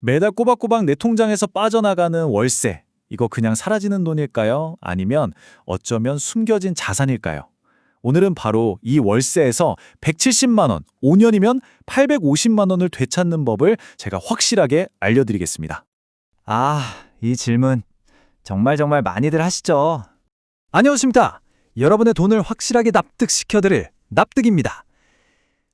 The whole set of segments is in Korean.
매달 꼬박꼬박 내 통장에서 빠져나가는 월세. 이거 그냥 사라지는 돈일까요? 아니면 어쩌면 숨겨진 자산일까요? 오늘은 바로 이 월세에서 170만 원, 5년이면 850만 원을 되찾는 법을 제가 확실하게 알려드리겠습니다. 아, 이 질문 정말 정말 많이들 하시죠. 안녕하십니까. 여러분의 돈을 확실하게 납득시켜드릴 납득입니다.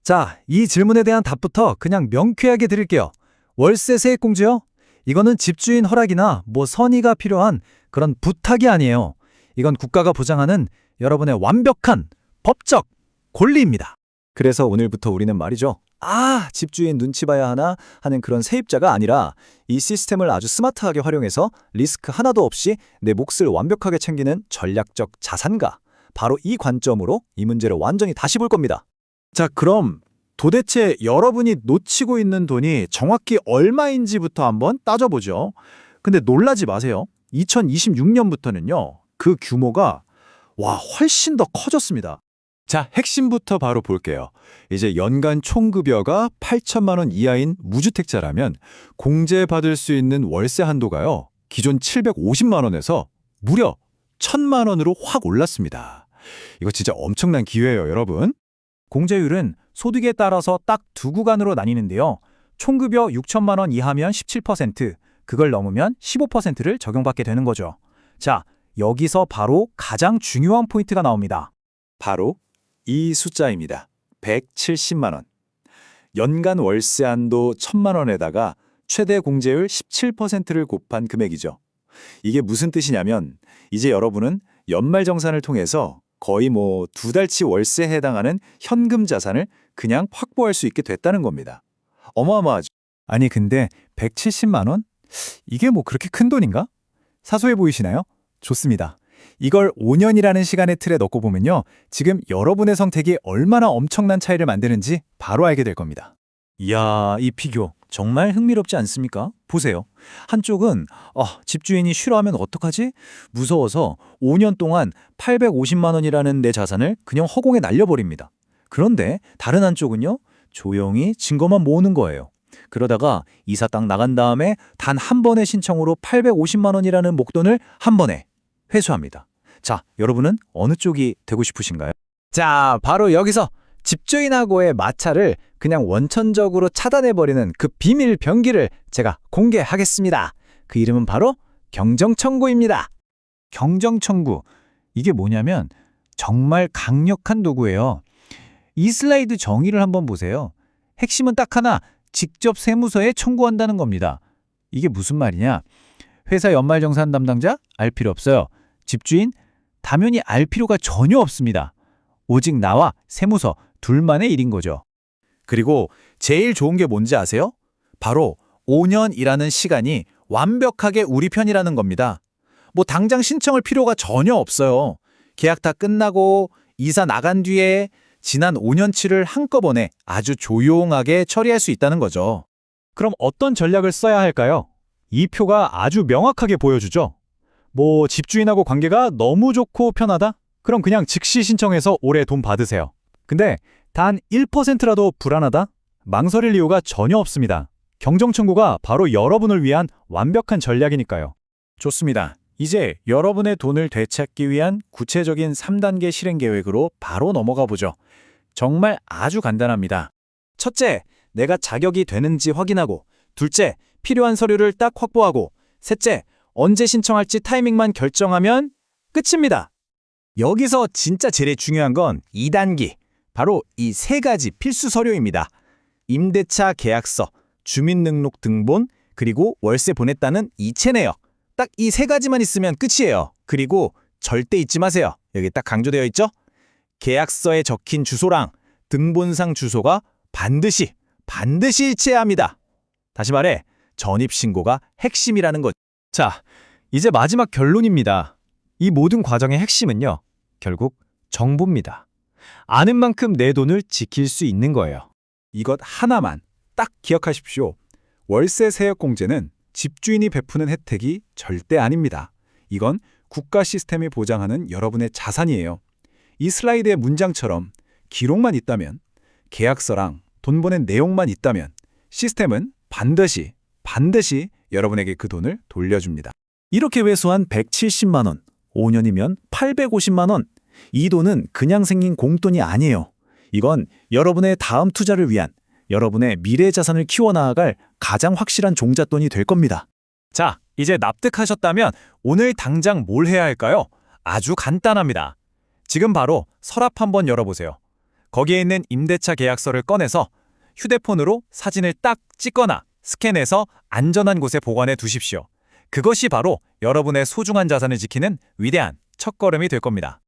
자, 이 질문에 대한 답부터 그냥 명쾌하게 드릴게요. 월세 세액공제요? 이거는 집주인 허락이나 뭐 선의가 필요한 그런 부탁이 아니에요. 이건 국가가 보장하는 여러분의 완벽한 법적 권리입니다. 그래서 오늘부터 우리는 말이죠. 아, 집주인 눈치 봐야 하나 하는 그런 세입자가 아니라 이 시스템을 아주 스마트하게 활용해서 리스크 하나도 없이 내 몫을 완벽하게 챙기는 전략적 자산가. 바로 이 관점으로 이 문제를 완전히 다시 볼 겁니다. 자, 그럼 도대체 여러분이 놓치고 있는 돈이 정확히 얼마인지부터 한번 따져보죠. 근데 놀라지 마세요. 2026년부터는요, 그 규모가 와, 훨씬 더 커졌습니다. 자, 핵심부터 바로 볼게요. 이제 연간 총급여가 8천만 원 이하인 무주택자라면 공제받을 수 있는 월세 한도가요. 기존 750만 원에서 무려 1천만 원으로 확 올랐습니다. 이거 진짜 엄청난 기회예요, 여러분. 공제율은 소득에 따라서 딱 두 구간으로 나뉘는데요. 총급여 6천만 원 이하면 17%, 그걸 넘으면 15%를 적용받게 되는 거죠. 자, 여기서 바로 가장 중요한 포인트가 나옵니다. 바로 이 숫자입니다. 170만 원. 연간 월세 한도 1천만 원에다가 최대 공제율 17%를 곱한 금액이죠. 이게 무슨 뜻이냐면 이제 여러분은 연말정산을 통해서 거의 뭐 두 달치 월세에 해당하는 현금 자산을 그냥 확보할 수 있게 됐다는 겁니다. 어마어마하죠. 아니 근데 170만 원? 이게 뭐 그렇게 큰 돈인가? 사소해 보이시나요? 좋습니다. 이걸 5년이라는 시간의 틀에 넣고 보면요. 지금 여러분의 선택이 얼마나 엄청난 차이를 만드는지 바로 알게 될 겁니다. 이야, 이 비교 정말 흥미롭지 않습니까? 보세요. 한쪽은 아, 집주인이 싫어하면 어떡하지? 무서워서 5년 동안 850만 원이라는 내 자산을 그냥 허공에 날려버립니다. 그런데 다른 한쪽은요. 조용히 증거만 모으는 거예요. 그러다가 이사 딱 나간 다음에 단 한 번의 신청으로 850만 원이라는 목돈을 한 번에 회수합니다. 자, 여러분은 어느 쪽이 되고 싶으신가요? 자, 바로 여기서 집주인하고의 마찰을 그냥 원천적으로 차단해버리는 그 비밀 병기를 제가 공개하겠습니다. 그 이름은 바로 경정청구입니다. 경정청구. 이게 뭐냐면 정말 강력한 도구예요. 이 슬라이드 정의를 한번 보세요. 핵심은 딱 하나, 직접 세무서에 청구한다는 겁니다. 이게 무슨 말이냐? 회사 연말정산 담당자? 알 필요 없어요. 집주인? 당연히 알 필요가 전혀 없습니다. 오직 나와 세무서 둘만의 일인 거죠. 그리고 제일 좋은 게 뭔지 아세요? 바로 5년이라는 시간이 완벽하게 우리 편이라는 겁니다. 뭐 당장 신청할 필요가 전혀 없어요. 계약 다 끝나고 이사 나간 뒤에 지난 5년치를 한꺼번에 아주 조용하게 처리할 수 있다는 거죠. 그럼 어떤 전략을 써야 할까요? 이 표가 아주 명확하게 보여주죠. 뭐 집주인하고 관계가 너무 좋고 편하다? 그럼 그냥 즉시 신청해서 올해 돈 받으세요. 근데 단 1%라도 불안하다? 망설일 이유가 전혀 없습니다. 경정청구가 바로 여러분을 위한 완벽한 전략이니까요. 좋습니다. 이제 여러분의 돈을 되찾기 위한 구체적인 3단계 실행 계획으로 바로 넘어가 보죠. 정말 아주 간단합니다. 첫째, 내가 자격이 되는지 확인하고 둘째, 필요한 서류를 딱 확보하고 셋째, 언제 신청할지 타이밍만 결정하면 끝입니다. 여기서 진짜 제일 중요한 건 2단계, 바로 이 세 가지 필수 서류입니다. 임대차 계약서, 주민등록 등본, 그리고 월세 보냈다는 이체 내역. 딱이 세 가지만 있으면 끝이에요. 그리고 절대 잊지 마세요. 여기 딱 강조되어 있죠? 계약서에 적힌 주소랑 등본상 주소가 반드시, 반드시 일치해야 합니다. 다시 말해, 전입신고가 핵심이라는 것. 자, 이제 마지막 결론입니다. 이 모든 과정의 핵심은요, 결국 정보입니다. 아는 만큼 내 돈을 지킬 수 있는 거예요. 이것 하나만 딱 기억하십시오. 월세 세액 공제는 집주인이 베푸는 혜택이 절대 아닙니다. 이건 국가 시스템이 보장하는 여러분의 자산이에요. 이 슬라이드의 문장처럼 기록만 있다면, 계약서랑 돈 보낸 내용만 있다면 시스템은 반드시 반드시 여러분에게 그 돈을 돌려줍니다. 이렇게 회수한 170만 원, 5년이면 850만 원. 이 돈은 그냥 생긴 공돈이 아니에요. 이건 여러분의 다음 투자를 위한 여러분의 미래 자산을 키워나갈 가장 확실한 종잣돈이 될 겁니다. 자, 이제 납득하셨다면 오늘 당장 뭘 해야 할까요? 아주 간단합니다. 지금 바로 서랍 한번 열어보세요. 거기에 있는 임대차 계약서를 꺼내서 휴대폰으로 사진을 딱 찍거나 스캔해서 안전한 곳에 보관해 두십시오. 그것이 바로 여러분의 소중한 자산을 지키는 위대한 첫걸음이 될 겁니다.